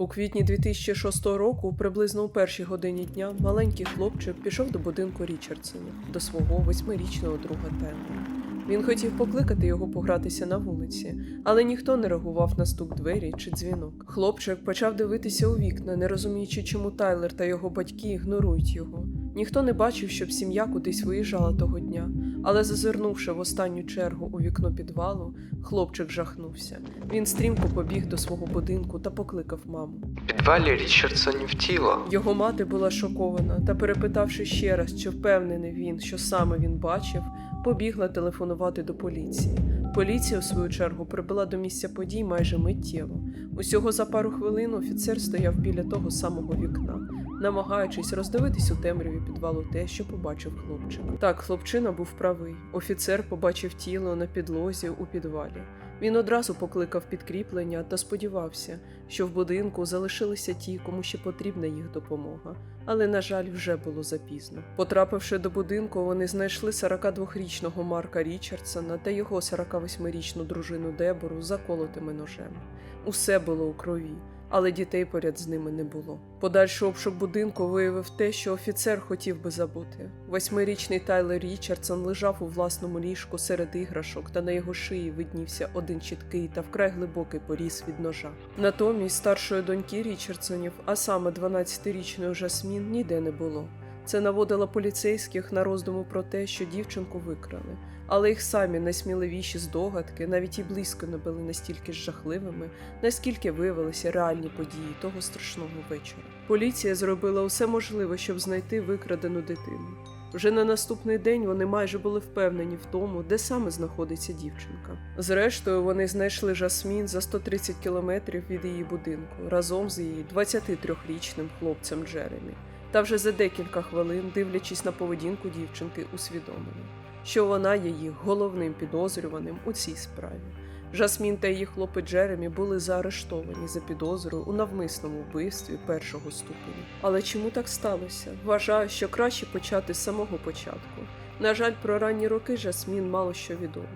У квітні 2006 року, приблизно у першій годині дня, маленький хлопчик пішов до будинку Річардсонів, до свого восьмирічного друга Тайлера. Він хотів покликати його погратися на вулиці, але ніхто не реагував на стук двері чи дзвінок. Хлопчик почав дивитися у вікна, не розуміючи, чому Тайлер та його батьки ігнорують його. Ніхто не бачив, щоб сім'я кудись виїжджала того дня, але зазирнувши в останню чергу у вікно підвалу, хлопчик жахнувся. Він стрімко побіг до свого будинку та покликав маму. Підвалі Річардсонів тіло. Його мати була шокована та, перепитавши ще раз, чи впевнений він, що саме він бачив, побігла телефонувати до поліції. Поліція, у свою чергу, прибула до місця подій майже миттєво. Усього за пару хвилин офіцер стояв біля того самого вікна, намагаючись роздивитись у темряві підвалу те, що побачив хлопчик. Так, хлопчина був правий. Офіцер побачив тіло на підлозі у підвалі. Він одразу покликав підкріплення та сподівався, що в будинку залишилися ті, кому ще потрібна їх допомога. Але, на жаль, вже було запізно. Потрапивши до будинку, вони знайшли 42-річного Марка Річардсона та його 48-річну дружину Дебору заколотими ножем. Усе було у крові, але дітей поряд з ними не було. Подальший обшук будинку виявив те, що офіцер хотів би забути. Восьмирічний Тайлер Річардсон лежав у власному ліжку серед іграшок, та на його шиї виднівся один чіткий та вкрай глибокий поріз від ножа. Натомість старшої доньки Річардсонів, а саме 12-річної Жасмін, ніде не було. Це наводило поліцейських на роздуму про те, що дівчинку викрали, але їх самі найсміливіші здогадки навіть і близько не були настільки жахливими, наскільки виявилися реальні події того страшного вечора. Поліція зробила усе можливе, щоб знайти викрадену дитину. Вже на наступний день вони майже були впевнені в тому, де саме знаходиться дівчинка. Зрештою, вони знайшли Жасмін за 130 кілометрів від її будинку разом з її 23-річним хлопцем Джеремі. Та вже за декілька хвилин, дивлячись на поведінку дівчинки, усвідомили, що вона є їх головним підозрюваним у цій справі. Жасмін та її хлопець Джеремі були заарештовані за підозрою у навмисному вбивстві першого ступеня. Але чому так сталося? Вважаю, що краще почати з самого початку. На жаль, про ранні роки Жасмін мало що відомо.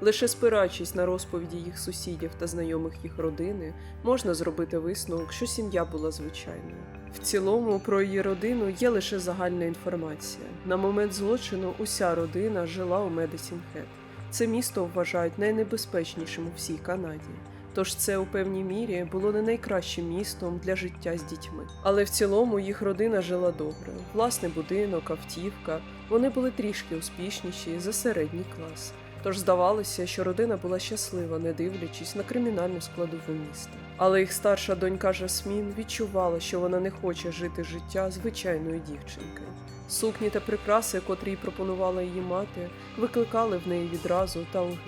Лише спираючись на розповіді їх сусідів та знайомих їх родини, можна зробити висновок, що сім'я була звичайною. В цілому про її родину є лише загальна інформація. На момент злочину уся родина жила у Медисін Хед. Це місто вважають найнебезпечнішим у всій Канаді. Тож це у певній мірі було не найкращим містом для життя з дітьми. Але в цілому їх родина жила добре. Власний будинок, автівка. Вони були трішки успішніші за середній клас. Тож здавалося, що родина була щаслива, не дивлячись на кримінальну складову міста. Але їх старша донька Жасмін відчувала, що вона не хоче жити життя звичайної дівчинки. Сукні та прикраси, котрі пропонувала її мати, викликали в неї відразу та огиду.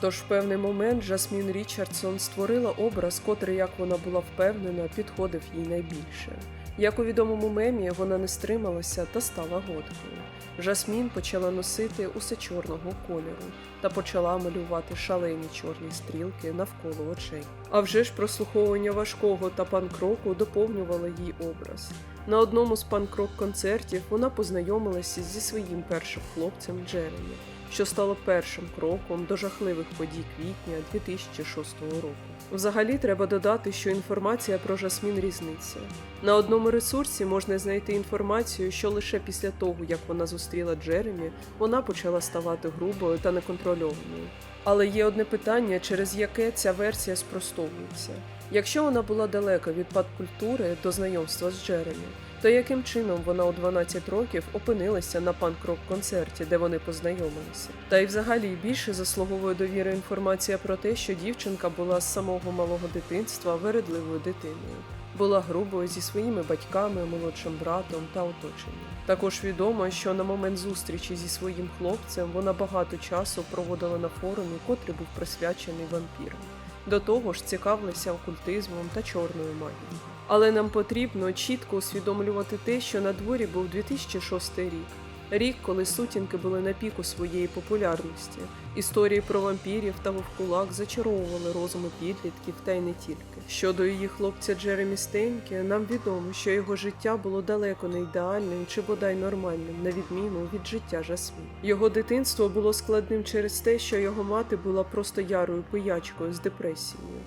Тож в певний момент Жасмін Річардсон створила образ, котрий, як вона була впевнена, підходив їй найбільше. Як у відомому мемі, вона не стрималася та стала готкою. Жасмін почала носити усе чорного кольору та почала малювати шалені чорні стрілки навколо очей. А вже ж прослуховування важкого та панк-року доповнювало їй образ. На одному з панк-рок концертів вона познайомилася зі своїм першим хлопцем Джеремі, що стало першим кроком до жахливих подій квітня 2006 року. Взагалі треба додати, що інформація про Жасмін різниця. На одному ресурсі можна знайти інформацію, що лише після того, як вона зустріла Джеремі, вона почала ставати грубою та неконтрольованою. Але є одне питання, через яке ця версія спростовується. Якщо вона була далека від панк-культури до знайомства з Джеремі, то яким чином вона у 12 років опинилася на панк-рок концерті, де вони познайомилися? Та й взагалі більше заслуговує довіри інформація про те, що дівчинка була з самого малого дитинства вередливою дитиною, була грубою зі своїми батьками, молодшим братом та оточенням. Також відомо, що на момент зустрічі зі своїм хлопцем вона багато часу проводила на форумі, котрий був присвячений вампірам. До того ж, цікавилися окультизмом та чорною магією. Але нам потрібно чітко усвідомлювати те, що на дворі був 2006 рік. Рік, коли сутінки були на піку своєї популярності. Історії про вампірів та вовкулак зачаровували розуми підлітків та й не тільки. Щодо її хлопця Джеремі Стенкі, нам відомо, що його життя було далеко не ідеальним чи бодай нормальним, на відміну від життя Жасмін. Його дитинство було складним через те, що його мати була просто ярою пиячкою з депресією.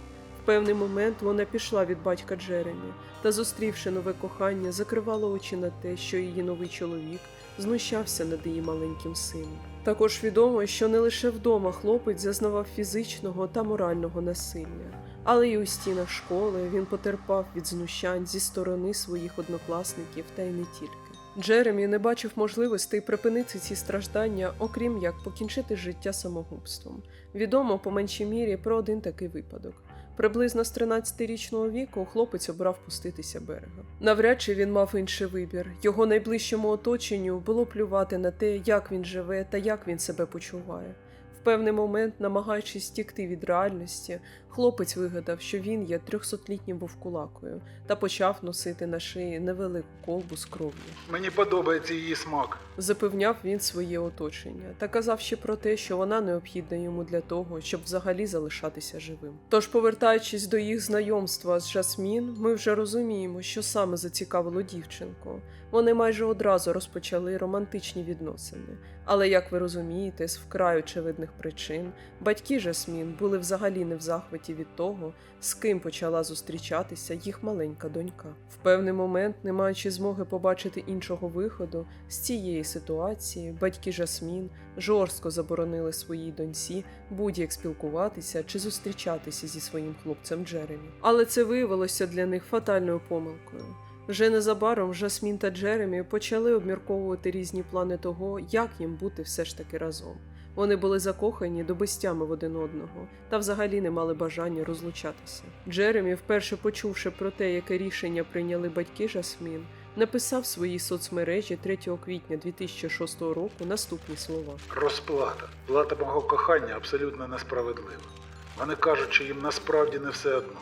Певний момент вона пішла від батька Джеремі та, зустрівши нове кохання, закривала очі на те, що її новий чоловік знущався над її маленьким сином. Також відомо, що не лише вдома хлопець зазнавав фізичного та морального насилля, але й у стінах школи він потерпав від знущань зі сторони своїх однокласників та й не тільки. Джеремі не бачив можливостей припинити ці страждання, окрім як покінчити життя самогубством. Відомо по меншій мірі про один такий випадок. Приблизно з 13-річного віку хлопець обрав пуститися берега. Навряд чи він мав інший вибір. Його найближчому оточенню було плювати на те, як він живе та як він себе почуває. В певний момент, намагаючись тікти від реальності, хлопець вигадав, що він є трьохсотлітнім вовкулакою та почав носити на шиї невелику колбу з кров'ю. Мені подобається її смак. Запевняв він своє оточення та казав ще про те, що вона необхідна йому для того, щоб взагалі залишатися живим. Тож, повертаючись до їх знайомства з Жасмін, ми вже розуміємо, що саме зацікавило дівчинку. Вони майже одразу розпочали романтичні відносини. Але, як ви розумієте, з вкрай очевидних причин батьки Жасмін були взагалі не в захваті від того, з ким почала зустрічатися їх маленька донька. В певний момент, не маючи змоги побачити іншого виходу з цієї ситуації, батьки Жасмін жорстко заборонили своїй доньці будь-як спілкуватися чи зустрічатися зі своїм хлопцем Джеремі. Але це виявилося для них фатальною помилкою. Вже незабаром Жасмін та Джеремі почали обмірковувати різні плани того, як їм бути все ж таки разом. Вони були закохані до безтями в один одного та взагалі не мали бажання розлучатися. Джеремі, вперше почувши про те, яке рішення прийняли батьки Жасмін, написав в своїй соцмережі 3 квітня 2006 року наступні слова. Розплата. Плата мого кохання абсолютно несправедлива. Вони кажуть, що їм насправді не все одно.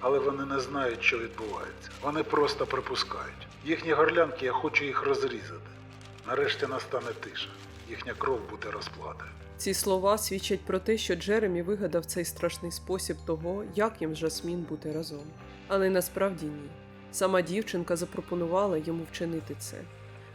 Але вони не знають, що відбувається. Вони просто припускають. Їхні горлянки, я хочу їх розрізати. Нарешті настане тиша. Їхня кров буде розплатою. Ці слова свідчать про те, що Джеремі вигадав цей страшний спосіб того, як їм з Жасмін бути разом. Але насправді ні. Сама дівчинка запропонувала йому вчинити це.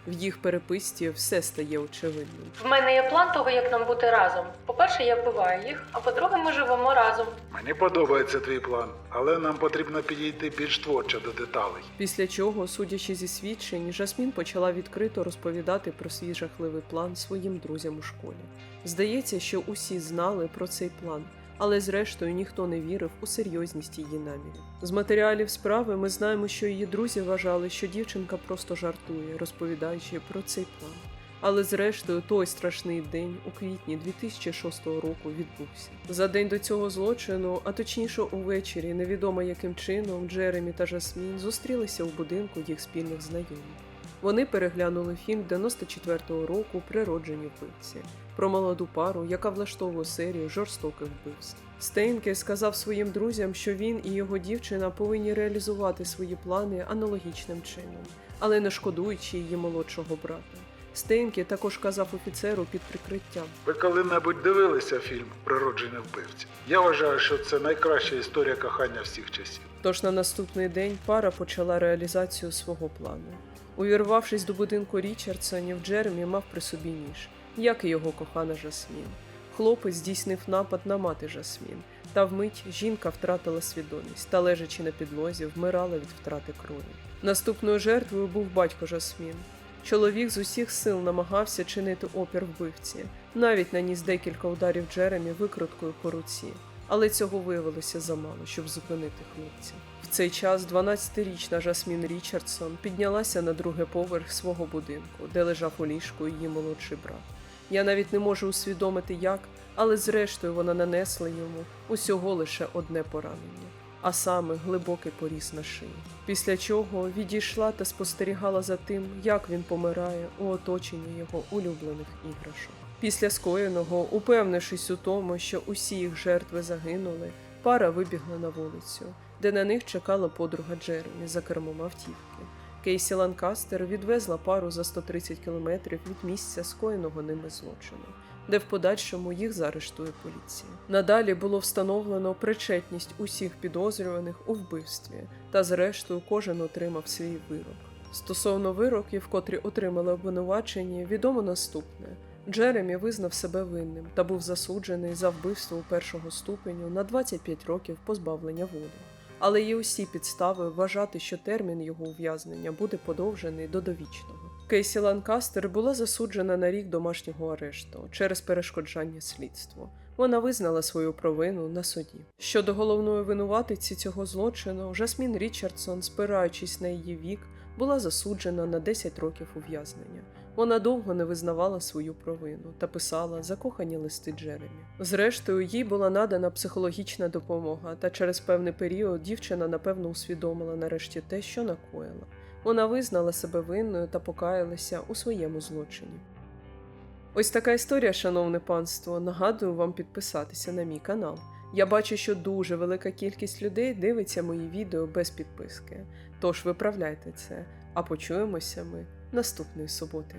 В їх переписці все стає очевидним. В мене є план того, як нам бути разом. По-перше, я вбиваю їх, а по-друге, ми живемо разом. Мені подобається твій план, але нам потрібно підійти більш творчо до деталей. Після чого, судячи зі свідчень, Жасмін почала відкрито розповідати про свій жахливий план своїм друзям у школі. Здається, що усі знали про цей план, але зрештою ніхто не вірив у серйозність її намірів. З матеріалів справи ми знаємо, що її друзі вважали, що дівчинка просто жартує, розповідаючи про цей план. Але зрештою, той страшний день у квітні 2006 року відбувся. За день до цього злочину, а точніше увечері, невідомо яким чином Джеремі та Жасмін зустрілися у будинку їх спільних знайомих. Вони переглянули фільм 94-го року Природжені вбивці про молоду пару, яка влаштовує серію жорстоких вбивств. Стейнке сказав своїм друзям, що він і його дівчина повинні реалізувати свої плани аналогічним чином, але не шкодуючи її молодшого брата. Стейнке також казав офіцеру під прикриттям. Ви коли-небудь дивилися фільм Природжені вбивці? Я вважаю, що це найкраща історія кохання всіх часів. Тож на наступний день пара почала реалізацію свого плану. Увірвавшись до будинку Річардсонів, Джеремі мав при собі ніж, як і його кохана Жасмін. Хлопець здійснив напад на мати Жасмін, та вмить жінка втратила свідомість та, лежачи на підлозі, вмирала від втрати крові. Наступною жертвою був батько Жасмін. Чоловік з усіх сил намагався чинити опір вбивці, навіть наніс декілька ударів Джеремі викруткою по руці, але цього виявилося замало, щоб зупинити хлопця. В цей час 12-річна Жасмін Річардсон піднялася на другий поверх свого будинку, де лежав у ліжку її молодший брат. Я навіть не можу усвідомити як, але зрештою вона нанесла йому усього лише одне поранення, а саме глибокий поріз на шиї. Після чого відійшла та спостерігала за тим, як він помирає у оточенні його улюблених іграшок. Після скоєного, упевнившись у тому, що усі їх жертви загинули, пара вибігла на вулицю, де на них чекала подруга Джеремі за кермом автівки. Кейсі Ланкастер відвезла пару за 130 кілометрів від місця скоєного ними злочину, де в подальшому їх заарештує поліція. Надалі було встановлено причетність усіх підозрюваних у вбивстві, та зрештою кожен отримав свій вирок. Стосовно вироків, котрі отримали обвинувачені, відомо наступне. Джеремі визнав себе винним та був засуджений за вбивство першого ступеню на 25 років позбавлення волі. Але є усі підстави вважати, що термін його ув'язнення буде подовжений до довічного. Кейсі Ланкастер була засуджена на рік домашнього арешту через перешкоджання слідству. Вона визнала свою провину на суді. Щодо головної винуватиці цього злочину, Жасмін Річардсон, спираючись на її вік, була засуджена на 10 років ув'язнення. Вона довго не визнавала свою провину та писала закохані листи Джеремі. Зрештою, їй була надана психологічна допомога, та через певний період дівчина напевно усвідомила нарешті те, що накоїла. Вона визнала себе винною та покаялася у своєму злочині. Ось така історія, шановне панство. Нагадую вам підписатися на мій канал. Я бачу, що дуже велика кількість людей дивиться мої відео без підписки. Тож виправляйте це, а почуємося ми наступної суботи.